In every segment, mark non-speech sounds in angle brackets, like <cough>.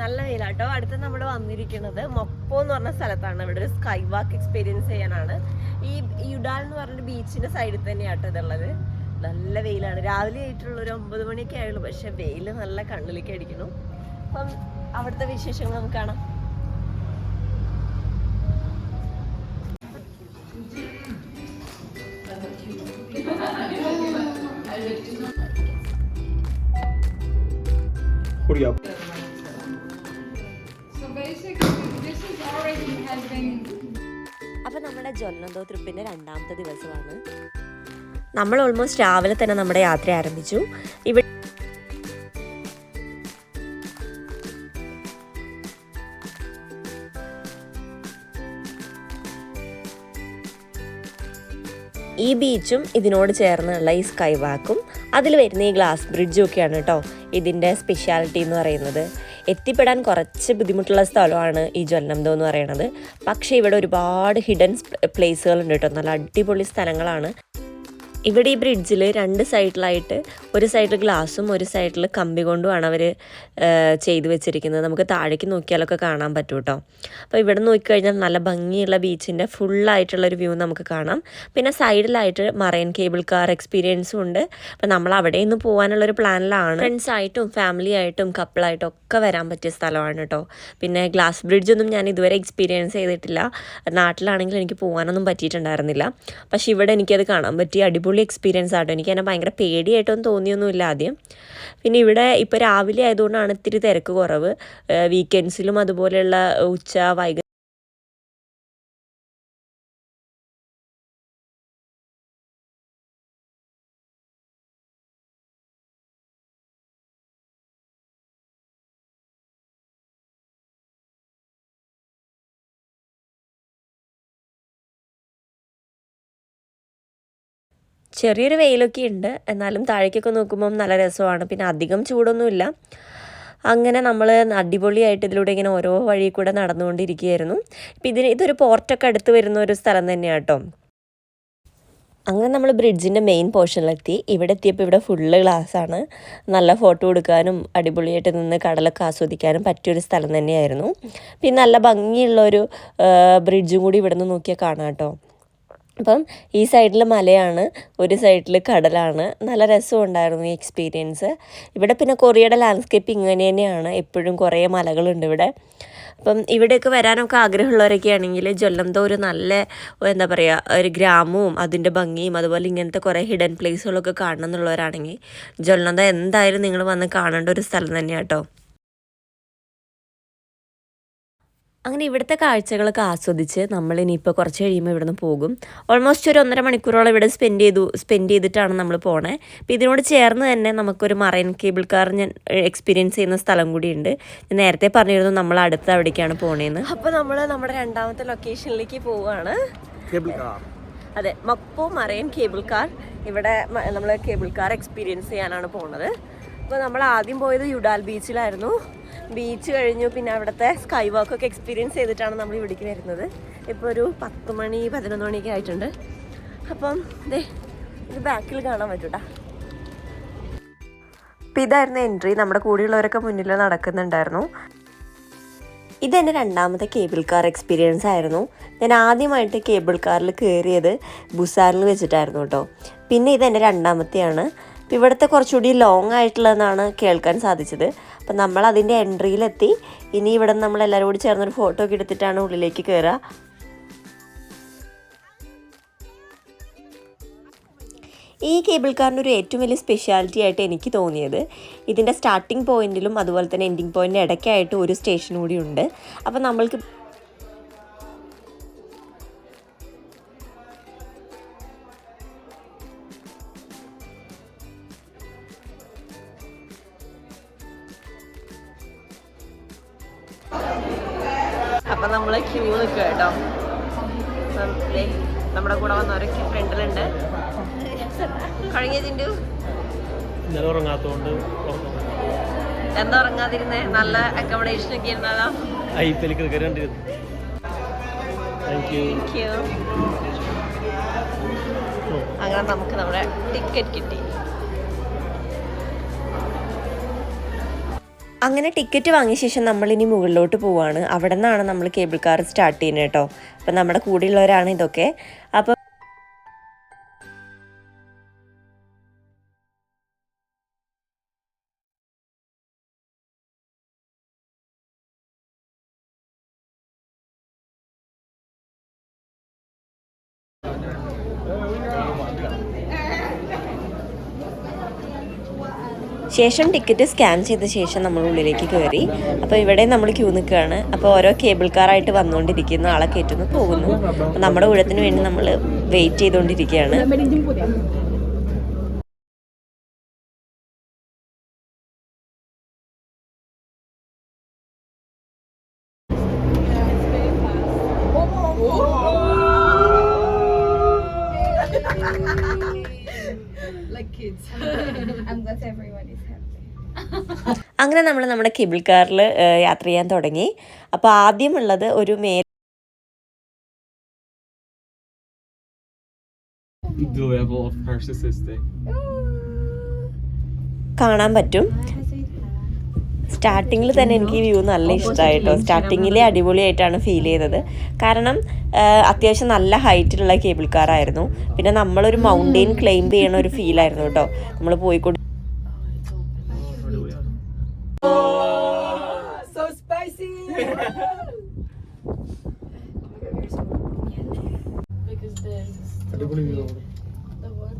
നല്ല വെയിലാട്ടോ. അടുത്ത് നമ്മൾ വന്നിരിക്കുന്നത് മൊപ്പോ എന്ന് പറഞ്ഞ സ്ഥലത്താണ്. ഇവിടെ ഒരു സ്കൈ വാക്ക് എക്സ്പീരിയൻസ് ചെയ്യാനാണ്. ഈ യുഡാൽ എന്ന് പറഞ്ഞൊരു ബീച്ചിന്റെ സൈഡിൽ തന്നെയാട്ടോ ഇതുള്ളത്. നല്ല വെയിലാണ്. രാവിലെ ആയിട്ടുള്ള ഒരു ഒമ്പത് മണിയൊക്കെ ആയുള്ളൂ. പക്ഷെ വെയിൽ നല്ല കണ്ണിലേക്ക് അടിക്കുന്നു. അപ്പം അവിടുത്തെ വിശേഷങ്ങൾ നമുക്ക് കാണാം. Hurry. ജ്വലനന്തോ ട്രിപ്പിന്റെ രണ്ടാമത്തെ ദിവസമാണ്. നമ്മൾ ഓൾമോസ്റ്റ് രാവിലെ തന്നെ നമ്മുടെ യാത്ര ആരംഭിച്ചു. ഇവിടെ ഈ ബീച്ചും ഇതിനോട് ചേർന്നുള്ള ഈ സ്കൈ വാക്കും അതിൽ വരുന്ന ഈ ഗ്ലാസ് ബ്രിഡ്ജും ഒക്കെയാണ് കേട്ടോ ഇതിന്റെ സ്പെഷ്യാലിറ്റി എന്ന് പറയുന്നത്. എത്തിപ്പെടാൻ കുറച്ച് ബുദ്ധിമുട്ടുള്ള സ്ഥലമാണ് ഈ ജ്വലനന്തോ എന്ന് പറയുന്നത്. പക്ഷേ ഇവിടെ ഒരുപാട് ഹിഡൻ പ്ലേസുകളുണ്ട് കേട്ടോ. നല്ല അടിപൊളി സ്ഥലങ്ങളാണ്. ഇവിടെ ഈ ബ്രിഡ്ജിൽ രണ്ട് സൈഡിലായിട്ട് ഒരു സൈഡിൽ ഗ്ലാസും ഒരു സൈഡിൽ കമ്പി കൊണ്ടുമാണ് അവർ ചെയ്തു വെച്ചിരിക്കുന്നത്. നമുക്ക് താഴേക്ക് നോക്കിയാലൊക്കെ കാണാൻ പറ്റും കേട്ടോ അപ്പോൾ ഇവിടെ നോക്കിക്കഴിഞ്ഞാൽ നല്ല ഭംഗിയുള്ള ബീച്ചിന്റെ ഫുള്ളായിട്ടുള്ളൊരു വ്യൂ നമുക്ക് കാണാം. പിന്നെ സൈഡിലായിട്ട് മറൈൻ കേബിൾ കാർ എക്സ്പീരിയൻസും ഉണ്ട്. അപ്പോൾ നമ്മൾ അവിടെ നിന്ന് പോകാനുള്ളൊരു പ്ലാനിലാണ് ഫ്രണ്ട്സായിട്ടും ഫാമിലി ആയിട്ടും കപ്പിളായിട്ടും ഒക്കെ വരാൻ പറ്റിയ സ്ഥലമാണ് കേട്ടോ പിന്നെ ഗ്ലാസ് ബ്രിഡ്ജൊന്നും ഞാൻ ഇതുവരെ എക്സ്പീരിയൻസ് ചെയ്തിട്ടില്ല. നാട്ടിലാണെങ്കിൽ എനിക്ക് പോകാനൊന്നും പറ്റിയിട്ടുണ്ടായിരുന്നില്ല. പക്ഷെ ഇവിടെ എനിക്കത് കാണാൻ പറ്റി അടിപൊളി എക്സ്പീരിയൻസ് ആട്ടോ. എനിക്ക് എന്നെ ഭയങ്കര പേടിയായിട്ടൊന്നും തോന്നിയൊന്നുമില്ല ആദ്യം. പിന്നെ ഇവിടെ ഇപ്പോൾ രാവിലെ ആയതുകൊണ്ടാണ് ഇത്തിരി തിരക്ക് കുറവ്. വീക്കെൻഡ്സിലും അതുപോലെയുള്ള ഉച്ച വൈകി ചെറിയൊരു വെയിലൊക്കെ ഉണ്ട്. എന്നാലും താഴേക്കൊക്കെ നോക്കുമ്പം നല്ല രസമാണ്. പിന്നെ അധികം ചൂടൊന്നുമില്ല. അങ്ങനെ നമ്മൾ അടിപൊളിയായിട്ട് ഇതിലൂടെ ഇങ്ങനെ ഓരോ വഴി കൂടെ നടന്നുകൊണ്ടിരിക്കുകയായിരുന്നു. ഇപ്പം ഇതിന് ഇതൊരു പോർട്ടൊക്കെ അടുത്ത് വരുന്ന ഒരു സ്ഥലം തന്നെയാണ് കേട്ടോ അങ്ങനെ നമ്മൾ ബ്രിഡ്ജിന്റെ മെയിൻ പോർഷനിലെത്തി. ഇവിടെ എത്തിയപ്പോൾ ഇവിടെ ഫുള്ള് ഗ്ലാസ്സാണ്. നല്ല ഫോട്ടോ എടുക്കാനും അടിപൊളിയായിട്ട് നിന്ന് കടലൊക്കെ ആസ്വദിക്കാനും പറ്റിയൊരു സ്ഥലം തന്നെയായിരുന്നു. പിന്നെ നല്ല ഭംഗിയുള്ളൊരു ബ്രിഡ്ജും കൂടി ഇവിടെ നിന്ന് നോക്കിയാൽ കാണാം കേട്ടോ അപ്പം ഈ സൈഡിൽ മലയാണ് ഒരു സൈഡിൽ കടലാണ്. നല്ല രസമുണ്ടായിരുന്നു ഈ എക്സ്പീരിയൻസ് ഇവിടെ പിന്നെ കൊറിയയുടെ ലാൻഡ്സ്കേപ്പ് ഇങ്ങനെ തന്നെയാണ്. എപ്പോഴും കുറേ മലകളുണ്ട് ഇവിടെ. അപ്പം ഇവിടെയൊക്കെ വരാനൊക്കെ ആഗ്രഹമുള്ളവരൊക്കെ ആണെങ്കിൽ ജൊല്ലന്തോ ഒരു നല്ല എന്താ പറയുക ഒരു ഗ്രാമവും അതിന്റെ ഭംഗിയും അതുപോലെ ഇങ്ങനത്തെ കുറേ ഹിഡൻ പ്ലേസുകളൊക്കെ കാണണം എന്നുള്ളവരാണെങ്കിൽ ജൊല്ലന്തോ എന്തായാലും നിങ്ങൾ വന്ന് കാണേണ്ട ഒരു സ്ഥലം തന്നെയാണ് അങ്ങനെ ഇവിടുത്തെ കാഴ്ചകളൊക്കെ ആസ്വദിച്ച് നമ്മൾ ഇനിയിപ്പോൾ കുറച്ച് കഴിയുമ്പോൾ ഇവിടുന്ന് പോകും. ഓൾമോസ്റ്റ് ഒരു ഒന്നര മണിക്കൂറോളം ഇവിടെ സ്പെൻഡ് ചെയ്തു സ്പെൻഡ് ചെയ്തിട്ടാണ് നമ്മൾ പോണേ. അപ്പോൾ ഇതിനോട് ചേർന്ന് തന്നെ നമുക്കൊരു മറൈൻ കേബിൾ കാർ ഞാൻ എക്സ്പീരിയൻസ് ചെയ്യുന്ന സ്ഥലം കൂടിയുണ്ട്. ഞാൻ നേരത്തെ പറഞ്ഞിരുന്നു നമ്മൾ അടുത്ത് അവിടേക്കാണ് പോണേന്ന്. അപ്പോൾ നമ്മൾ നമ്മുടെ രണ്ടാമത്തെ ലൊക്കേഷനിലേക്ക് പോവുകയാണ്. അതെ മപ്പോ മറൈൻ കേബിൾ കാർ. ഇവിടെ നമ്മൾ കേബിൾ കാർ എക്സ്പീരിയൻസ് ചെയ്യാനാണ് പോണത്. അപ്പോൾ നമ്മൾ ആദ്യം പോയത് യുഡാൽ ബീച്ചിലായിരുന്നു. ബീച്ച് കഴിഞ്ഞു പിന്നെ അവിടുത്തെ സ്കൈ വാക്കൊക്കെ എക്സ്പീരിയൻസ് ചെയ്തിട്ടാണ് നമ്മൾ ഇവിടേക്ക് വരുന്നത്. ഇപ്പോൾ ഒരു പത്ത് മണി പതിനൊന്ന് മണിയൊക്കെ ആയിട്ടുണ്ട്. അപ്പം ദേ ഇത് ബാക്കിൽ കാണാൻ പറ്റൂട്ടാ. അപ്പം ഇതായിരുന്നു എൻട്രി നമ്മുടെ കൂടെയുള്ളവരൊക്കെ മുന്നിൽ നടക്കുന്നുണ്ടായിരുന്നു. ഇതെന്റെ രണ്ടാമത്തെ കേബിൾ കാർ എക്സ്പീരിയൻസ് ആയിരുന്നു. ഞാൻ ആദ്യമായിട്ട് കേബിൾ കാറിൽ കയറിയത് ബുസാറിൽ വെച്ചിട്ടായിരുന്നു കേട്ടോ. പിന്നെ ഇതെന്റെ രണ്ടാമത്തെയാണ്. അപ്പം ഇവിടുത്തെ കുറച്ചുകൂടി ലോങ് ആയിട്ടുള്ളതെന്നാണ് കേൾക്കാൻ സാധിച്ചത്. അപ്പം നമ്മൾ അതിന്റെ എൻട്രിയിലെത്തി ഇനി ഇവിടെ നമ്മൾ എല്ലാവരും കൂടി ചേർന്നൊരു ഫോട്ടോ ഒക്കെ എടുത്തിട്ടാണ് ഉള്ളിലേക്ക് കയറുക ഈ കേബിൾ കാറിന്റെ ഒരു ഏറ്റവും വലിയ സ്പെഷ്യാലിറ്റി ആയിട്ട് എനിക്ക് തോന്നിയത്. ഇതിന്റെ സ്റ്റാർട്ടിംഗ് പോയിന്റിലും അതുപോലെ തന്നെ എൻഡിങ് പോയിന്റിന്റെ ഇടയ്ക്കായിട്ട് ഒരു സ്റ്റേഷൻ കൂടി ഉണ്ട്. അപ്പോൾ നമ്മൾക്ക് ക്യൂ നിൽക്കുക കേട്ടോ നമ്മുടെ കൂടെ വന്നവരൊക്കെ ഫ്രണ്ടിലുണ്ട്. കഴിഞ്ഞ ചിന്റു ഇന്നലെ ഉറങ്ങാത്തോണ്ട് എന്താ ഉറങ്ങാതിരുന്നേ? നല്ല അക്കോമഡേഷൻ ഒക്കെ ഇരുന്നതാ ഐ പി എൽ ക്രിക്കറ്റ് കണ്ടിരുന്നു. അങ്ങനെ നമുക്ക് നമ്മുടെ ടിക്കറ്റ് കിട്ടി. അങ്ങനെ ടിക്കറ്റ് വാങ്ങിയ ശേഷം നമ്മൾ ഇനി മുകളിലോട്ട് പോവാണ്. അവിടെ നിന്നാണ് നമ്മൾ കേബിൾ കാർ സ്റ്റാർട്ട് ചെയ്യുന്നത് കേട്ടോ. അപ്പം നമ്മുടെ കൂടെയുള്ളവരാണ് ഇതൊക്കെ. അപ്പോൾ ശേഷം ടിക്കറ്റ് സ്കാൻ ചെയ്ത ശേഷം നമ്മൾ ഉള്ളിലേക്ക് കയറി അപ്പോൾ ഇവിടെ നമ്മൾ ക്യൂ നിൽക്കുകയാണ് അപ്പോൾ ഓരോ കേബിൾ കാറായിട്ട് വന്നുകൊണ്ടിരിക്കുന്ന ആളെ കയറ്റുന്നു പോകുന്നു അപ്പോൾ നമ്മുടെ ഊഴത്തിന് വേണ്ടി നമ്മൾ വെയിറ്റ് ചെയ്തുകൊണ്ടിരിക്കുകയാണ് like kids. and that's everyone. അങ്ങനെ നമ്മൾ നമ്മുടെ കേബിൾ കാറിൽ യാത്ര ചെയ്യാൻ തുടങ്ങി. അപ്പോൾ ആദ്യമുള്ളത് ഒരു മേ The level of narcissistic. കാണാൻ പറ്റും. സ്റ്റാർട്ടിങ്ങിൽ തന്നെ എനിക്ക് വ്യൂ നല്ല ഇഷ്ടമായിട്ടോ സ്റ്റാർട്ടിങ്ങിലെ അടിപൊളിയായിട്ടാണ് ഫീൽ ചെയ്തത്. കാരണം അത്യാവശ്യം നല്ല ഹൈറ്റിലുള്ള കേബിൾ കാറായിരുന്നു. പിന്നെ നമ്മളൊരു മൗണ്ടെയിൻ ക്ലെയിം ചെയ്യണ ഒരു ഫീലായിരുന്നു കേട്ടോ. നമ്മൾ പോയിക്കൊണ്ട് അടിപൊളി വ്യൂ one.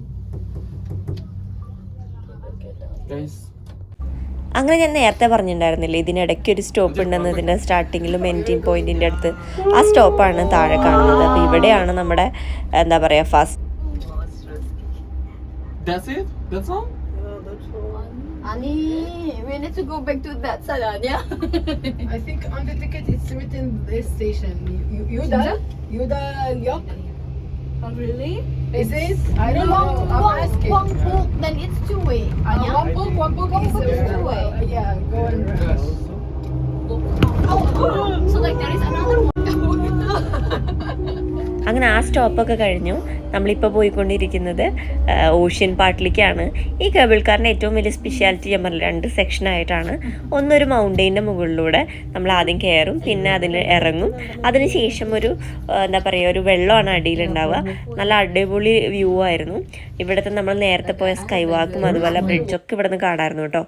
അങ്ങനെ ഞാൻ നേരത്തെ പറഞ്ഞിട്ടുണ്ടായിരുന്നില്ലേ ഇതിനിടയ്ക്ക് ഒരു സ്റ്റോപ്പ് ഉണ്ടെന്ന് ഇതിന്റെ സ്റ്റാർട്ടിങ്ങിലും എൻഡിങ് പോയിന്റിന്റെ അടുത്ത് ആ സ്റ്റോപ്പാണ് താഴെ കാണുന്നത് അപ്പോൾ ഇവിടെയാണ് നമ്മുടെ എന്താ പറയുക first that's it? That's all? Ani, we need to go back to that side, Anya. I think on the ticket it's written this station. You, you done? You done Yok? oh, really? Is it? I don't know. I'm One, asking. one book, then it's two way. Uh, Anya. one book, one book One is book is uh, two-way. uh, yeah, go and rush. Oh, so like there is another one. അങ്ങനെ ആ സ്റ്റോപ്പൊക്കെ കഴിഞ്ഞു നമ്മളിപ്പോൾ പോയിക്കൊണ്ടിരിക്കുന്നത് ocean പാർട്ടിലേക്കാണ് ഈ cable കാറിന്റെ ഏറ്റവും വലിയ speciality ഞാൻ പറഞ്ഞ രണ്ട് സെക്ഷനായിട്ടാണ് ഒന്നൊരു മൗണ്ടെയിന്റെ മുകളിലൂടെ നമ്മൾ ആദ്യം കയറും പിന്നെ അതിൽ ഇറങ്ങും. അതിനുശേഷം ഒരു എന്താ പറയുക ഒരു വെള്ളമാണ് അടിയിലുണ്ടാവുക. നല്ല അടിപൊളി വ്യൂ ആയിരുന്നു. ഇവിടുത്തെ നമ്മൾ നേരത്തെ പോയ സ്കൈ വാക്കും അതുപോലെ ബ്രിഡ്ജൊക്കെ ഇവിടെ നിന്ന് കാണാമായിരുന്നു കേട്ടോ.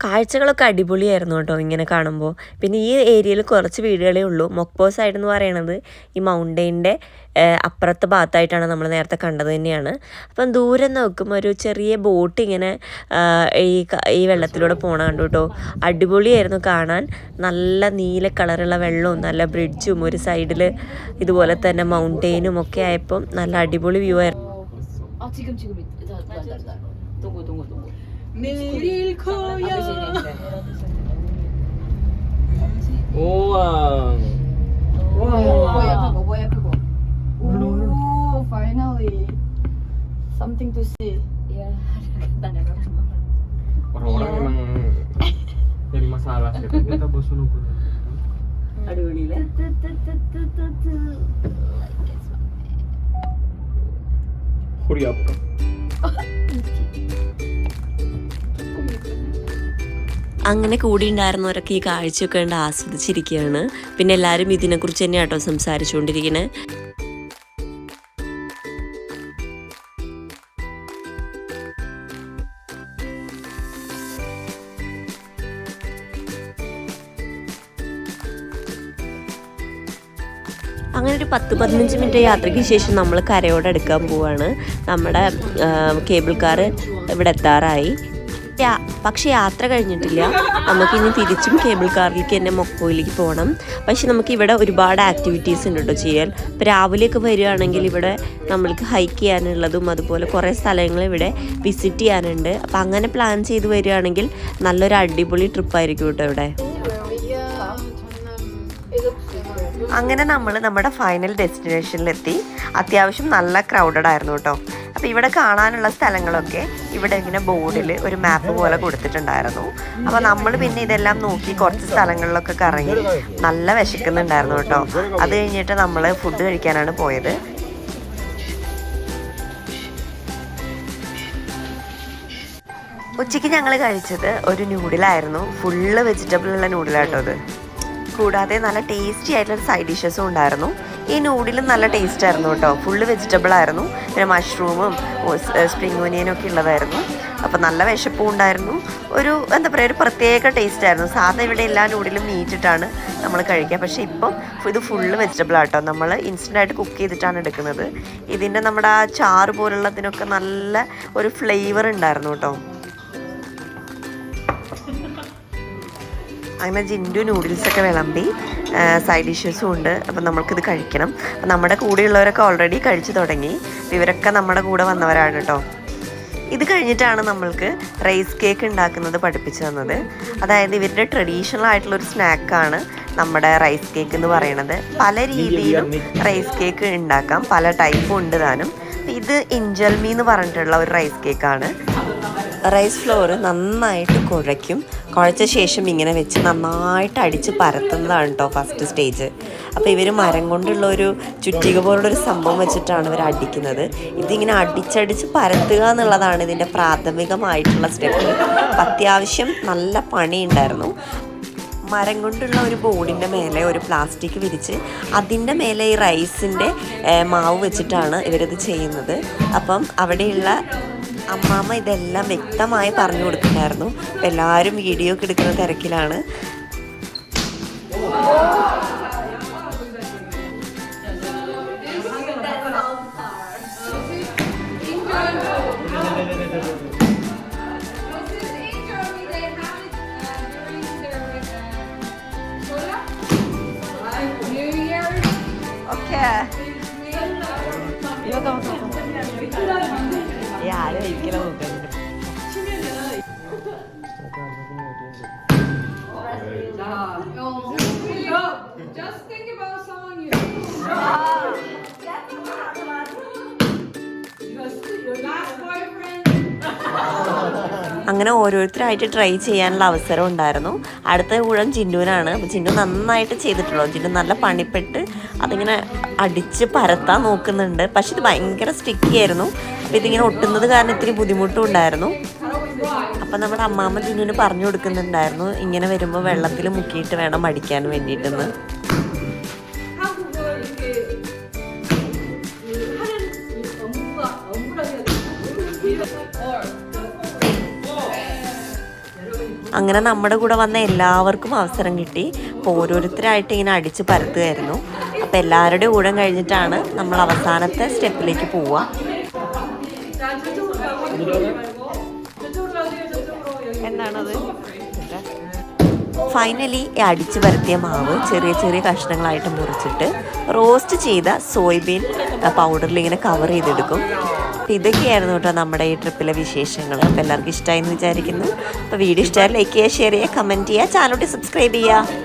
കാഴ്ചകളൊക്കെ അടിപൊളിയായിരുന്നു കേട്ടോ ഇങ്ങനെ കാണുമ്പോൾ. പിന്നെ ഈ ഏരിയയിൽ കുറച്ച് വീടുകളേ ഉള്ളൂ. മൊക്പോ സൈഡ് എന്ന് പറയണത് ഈ മൗണ്ടെയിന്റെ അപ്പുറത്തെ ഭാഗത്തായിട്ടാണ് നമ്മൾ നേരത്തെ കണ്ടത് തന്നെയാണ്. അപ്പം ദൂരെ നോക്കുമ്പോൾ ഒരു ചെറിയ ബോട്ട് ഇങ്ങനെ ഈ ഈ വെള്ളത്തിലൂടെ പോണ കണ്ടു കേട്ടോ. അടിപൊളിയായിരുന്നു കാണാൻ. നല്ല നീല കളറുള്ള വെള്ളവും നല്ല ബ്രിഡ്ജും ഒരു സൈഡിൽ ഇതുപോലെ തന്നെ മൗണ്ടൈനും ഒക്കെ ആയപ്പം നല്ല അടിപൊളി വ്യൂ ആയിരുന്നു. 내릴 거야. 오왕. 오야 그거 뭐야 그거. finally something to see. Emang jadi masalah sih. <laughs> Bosan Hurry up. അങ്ങനെ കൂടി ഉണ്ടായിരുന്നവരൊക്കെ ഈ കാഴ്ചയൊക്കെ കണ്ട് ആസ്വദിച്ചിരിക്കുകയാണ് പിന്നെ എല്ലാവരും ഇതിനെക്കുറിച്ച് തന്നെയാണ് കേട്ടോ സംസാരിച്ചുകൊണ്ടിരിക്കുന്നത് അങ്ങനെ ഒരു പത്ത് പതിനഞ്ച് മിനിറ്റ് യാത്രയ്ക്ക് ശേഷം നമ്മൾ കരയോടെ എടുക്കാൻ പോവാണ്. നമ്മുടെ കേബിൾ കാർ ഇവിടെ എത്താറായി. പക്ഷെ യാത്ര കഴിഞ്ഞിട്ടില്ല. നമുക്കിനി തിരിച്ചും കേബിൾ കാറിലേക്ക് തന്നെ മൊക്കോയിലേക്ക് പോകണം പക്ഷെ നമുക്ക് ഇവിടെ ഒരുപാട് ആക്ടിവിറ്റീസ് ഉണ്ട് കേട്ടോ ചെയ്യാൻ. ഇപ്പോൾ രാവിലെയൊക്കെ വരികയാണെങ്കിൽ ഇവിടെ നമ്മൾക്ക് ഹൈക്ക് ചെയ്യാനുള്ളതും അതുപോലെ കുറേ സ്ഥലങ്ങൾ ഇവിടെ വിസിറ്റ് ചെയ്യാനുണ്ട്. അപ്പോൾ അങ്ങനെ പ്ലാൻ ചെയ്ത് വരികയാണെങ്കിൽ നല്ലൊരു അടിപൊളി ട്രിപ്പായിരിക്കും കേട്ടോ ഇവിടെ. അങ്ങനെ നമ്മൾ നമ്മുടെ ഫൈനൽ ഡെസ്റ്റിനേഷനിലെത്തി അത്യാവശ്യം നല്ല ക്രൗഡഡ് ആയിരുന്നു കേട്ടോ. അപ്പോൾ ഇവിടെ കാണാനുള്ള സ്ഥലങ്ങളൊക്കെ ഇവിടെ ഇങ്ങനെ ബോർഡിൽ ഒരു മാപ്പ് പോലെ കൊടുത്തിട്ടുണ്ടായിരുന്നു. അപ്പോൾ നമ്മൾ പിന്നെ ഇതെല്ലാം നോക്കി കുറച്ച് സ്ഥലങ്ങളിലൊക്കെ കറങ്ങി നല്ല വിശക്കുന്നുണ്ടായിരുന്നു കേട്ടോ. അത് കഴിഞ്ഞിട്ട് നമ്മൾ ഫുഡ് കഴിക്കാനാണ് പോയത്. ഉച്ചയ്ക്ക് ഞങ്ങൾ കഴിച്ചത് ഒരു നൂഡിലായിരുന്നു. ഫുള്ള് വെജിറ്റബിൾ ഉള്ള നൂഡിലാട്ടോ അത്. കൂടാതെ നല്ല ടേസ്റ്റി ആയിട്ടുള്ള സൈഡ് ഡിഷസും ഉണ്ടായിരുന്നു. ഈ നൂഡിലും നല്ല ടേസ്റ്റ് ആയിരുന്നു കേട്ടോ. ഫുള്ള് വെജിറ്റബിൾ ആയിരുന്നു. പിന്നെ മഷ്റൂമും സ്പ്രിംഗ് ഒനിയനും ഒക്കെ ഉള്ളതായിരുന്നു. അപ്പോൾ നല്ല വിശപ്പും ഉണ്ടായിരുന്നു. ഒരു എന്താ പറയുക ഒരു പ്രത്യേക ടേസ്റ്റ് ആയിരുന്നു. സാധാരണ ഇവിടെ എല്ലാ നൂഡിലും മീറ്റിട്ടാണ് നമ്മൾ കഴിക്കുക. പക്ഷേ ഇപ്പം ഇത് ഫുള്ള് വെജിറ്റബിൾ ആട്ടോ. നമ്മൾ ഇൻസ്റ്റന്റ് ആയിട്ട് കുക്ക് ചെയ്തിട്ടാണ് എടുക്കുന്നത്. ഇതിന്റെ നമ്മുടെ ആ ചാറ് പോലുള്ളതിനൊക്കെ നല്ല ഒരു ഫ്ലേവർ ഉണ്ടായിരുന്നു കേട്ടോ. അങ്ങനെ ജിൻഡു നൂഡിൽസൊക്കെ വിളമ്പി സൈഡ് ഡിഷസും ഉണ്ട്. അപ്പം നമ്മൾക്കിത് കഴിക്കണം. അപ്പം നമ്മുടെ കൂടെയുള്ളവരൊക്കെ ഓൾറെഡി കഴിച്ചു തുടങ്ങി. ഇവരൊക്കെ നമ്മുടെ കൂടെ വന്നവരാണ് കേട്ടോ. ഇത് കഴിഞ്ഞിട്ടാണ് നമ്മൾക്ക് റൈസ് കേക്ക് ഉണ്ടാക്കുന്നത് പഠിപ്പിച്ചു തന്നത്. അതായത് ഇവരുടെ ട്രഡീഷണൽ ആയിട്ടുള്ള ഒരു സ്നാക്കാണ് നമ്മുടെ റൈസ് കേക്ക് എന്ന് പറയുന്നത്. പല രീതിയിലും റൈസ് കേക്ക് ഉണ്ടാക്കാം. പല ടൈപ്പും ഉണ്ട് താനും. ഇത് ഇഞ്ചൽമി എന്ന് പറഞ്ഞിട്ടുള്ള ഒരു റൈസ് കേക്കാണ് റൈസ് ഫ്ലോർ നന്നായിട്ട് കുഴയ്ക്കും. കുഴച്ച ശേഷം ഇങ്ങനെ വെച്ച് നന്നായിട്ട് അടിച്ച് പരത്തുന്നതാണ് കേട്ടോ ഫസ്റ്റ് സ്റ്റേജ് അപ്പോൾ ഇവർ മരം കൊണ്ടുള്ള ഒരു ചുറ്റിക പോലുള്ള ഒരു സംഭവം വെച്ചിട്ടാണ് ഇവർ അടിക്കുന്നത്. ഇതിങ്ങനെ അടിച്ചടിച്ച് പരത്തുക എന്നുള്ളതാണ് ഇതിന്റെ പ്രാഥമികമായിട്ടുള്ള സ്റ്റെപ്പ് അത്യാവശ്യം നല്ല പണിയുണ്ടായിരുന്നു മരം കൊണ്ടുള്ള ഒരു ബോർഡിന്റെ മേലെ ഒരു പ്ലാസ്റ്റിക് വിരിച്ച് അതിന്റെ മേലെ ഈ റൈസിന്റെ മാവ് വെച്ചിട്ടാണ് ഇവരിത് ചെയ്യുന്നത്. അപ്പം അവിടെയുള്ള അമ്മാമ്മ ഇതെല്ലാം വ്യക്തമായി പറഞ്ഞു കൊടുക്കുന്നുണ്ടായിരുന്നു. എല്ലാവരും വീഡിയോ ഒക്കെ എടുക്കുന്ന തിരക്കിലാണ്. Just think about someone you. അങ്ങനെ ഓരോരുത്തരായിട്ട് ട്രൈ ചെയ്യാനുള്ള അവസരം ഉണ്ടായിരുന്നു. അടുത്ത ഊഴം ചിന്നുവിനാണ്. അപ്പം നന്നായിട്ട് ചെയ്തിട്ടുള്ളൂ. ചിന്നു നല്ല പണിപ്പെട്ട് അതിങ്ങനെ അടിച്ച് പരത്താൻ നോക്കുന്നുണ്ട്. പക്ഷെ ഇത് ഭയങ്കര സ്റ്റിക്കി ആയിരുന്നു. അപ്പം ഇതിങ്ങനെ ഒട്ടുന്നത് കാരണം ഇത്തിരി ബുദ്ധിമുട്ടും ഉണ്ടായിരുന്നു. അപ്പം നമ്മുടെ അമ്മാമ്മ ചിന്നുവിന് പറഞ്ഞു കൊടുക്കുന്നുണ്ടായിരുന്നു. ഇങ്ങനെ വരുമ്പോൾ വെള്ളത്തിൽ മുക്കിയിട്ട് വേണം അടിക്കാൻ വേണ്ടിയിട്ടെന്ന്. അങ്ങനെ നമ്മുടെ കൂടെ വന്ന എല്ലാവർക്കും അവസരം കിട്ടി. അപ്പോൾ ഓരോരുത്തരായിട്ട് ഇങ്ങനെ അടിച്ച് പരത്തുമായിരുന്നു അപ്പോൾ എല്ലാവരുടെ ഊഴം കഴിഞ്ഞിട്ടാണ് നമ്മൾ അവസാനത്തെ സ്റ്റെപ്പിലേക്ക് പോവുക. ഫൈനലി ഈ അടിച്ചു പരത്തിയ മാവ് ചെറിയ ചെറിയ കഷ്ണങ്ങളായിട്ട് മുറിച്ചിട്ട് റോസ്റ്റ് ചെയ്ത സോയ്ബീൻ പൗഡറിൽ ഇങ്ങനെ കവർ ചെയ്തെടുക്കും. ഇതൊക്കെയായിരുന്നു കേട്ടോ നമ്മുടെ ഈ ട്രിപ്പിലെ വിശേഷങ്ങൾ. അപ്പോൾ എല്ലാവർക്കും ഇഷ്ടമായി എന്ന് വിചാരിക്കുന്നു. അപ്പോൾ വീഡിയോ ഇഷ്ടമായി ലൈക്ക് ചെയ്യുക ഷെയർ ചെയ്യുക കമന്റ് ചെയ്യുക ചാനലോട്ട് സബ്സ്ക്രൈബ് ചെയ്യുക.